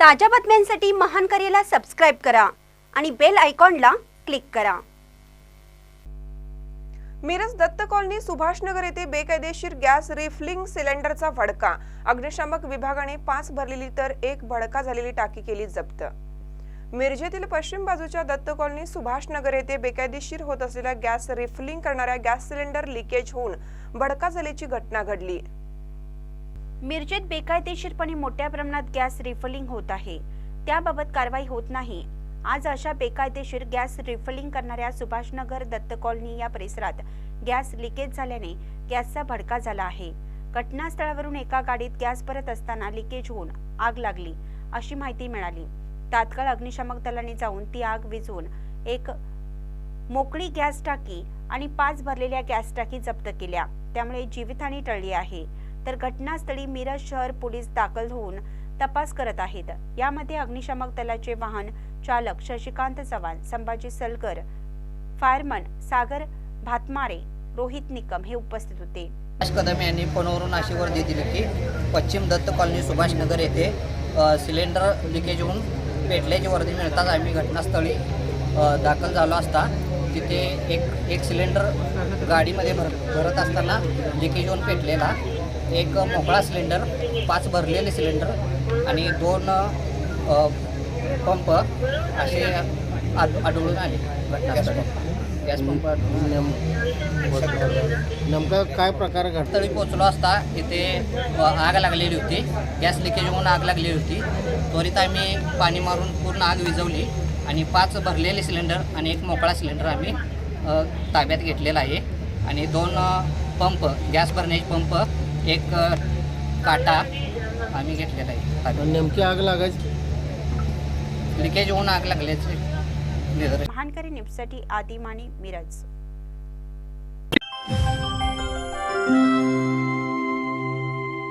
ताज्या बातम्यांसाठी महान करेला सबस्क्राईब करा आणि बेल आयकॉनला क्लिक करा. मिरज दत्त कॉलनी सुभाषनगर येथे बेकायदेशीर गॅस रिफिलिंग सिलेंडरचा भडका. अग्निशामक विभागाने पाच भरलेली तर एक भडका झालेली टाकी केली जप्त. मिरजेतील पश्चिम बाजूच्या दत्त कॉलनी सुभाषनगर येथे बेकायदेशीर होत असलेल्या गॅस रिफिलिंग करणाऱ्या गॅस सिलेंडर लिकेज होऊन भडका झाल्याची घटना घडली. मिरजेत बेकायदेशीरपणे मोठ्या प्रमाणात गॅस रिफलिंग होत आहे. त्याबाबत कारवाई होत नाही. आज अशा बेकायदेशीर गॅस रिफलिंग करणाऱ्या सुभाषनगर दत्त कॉलनी या परिसरात गॅस लिकेज झाल्याने गॅसचा भडका झाला आहे. घटनास्थळावरून एका गाडीत गॅस भरत असताना लिकेज होऊन आग लागली अशी माहिती मिळाली. तात्काळ अग्निशामक दलाने जाऊन ती आग विझवून एक मोकळी गॅस टाकी आणि पाच भरलेल्या गॅस टाकी जप्त केल्या. त्यामुळे जीवितहानी टळली आहे. तर घटनास्थळी मिरज शहर पोलीस दाखल होऊन तपास करत आहेत. यामध्ये अग्निशामक दलाचे वाहन चालक शशिकांत चव्हाण संभाजी सलकर फायरमन सागर भातमारे रोहित निकम हे उपस्थित होते. कदम यांनी फोनवरून अशी वर्दी दिली की पश्चिम दत्त कॉलनी सुभाषनगर येथे सिलेंडर लिकेज होऊन पेटल्याची वर्दी मिळताच आम्ही घटनास्थळी दाखल झालो असता तिथे एक एक सिलेंडर गाडीमध्ये भर भरत असताना लिकेज होऊन पेटलेला. एक मोकळा सिलेंडर पाच भरलेले सिलेंडर आणि दोन पंप असे आढ- आढळून आले. Gas pump. नेमका काय प्रकार घडला स्थळी पोचलो असता इथे आग लागलेली होती. गॅस लिकेज होऊन आग लागलेली होती. त्वरित आम्ही पाणी मारून पूर्ण आग विझवली आणि पाच भरलेले सिलेंडर आणि एक मोकळा सिलेंडर आम्ही ताब्यात घेतलेला आहे. आणि दोन पंप गॅस भरण्याचे पंप एक काटा आम्ही घेतलेला आहे. नेमकी आग लागायची? लिकेज होऊन आग लागल्याचे. महानकरी न्यूजसाठी आदिमानी मिरज.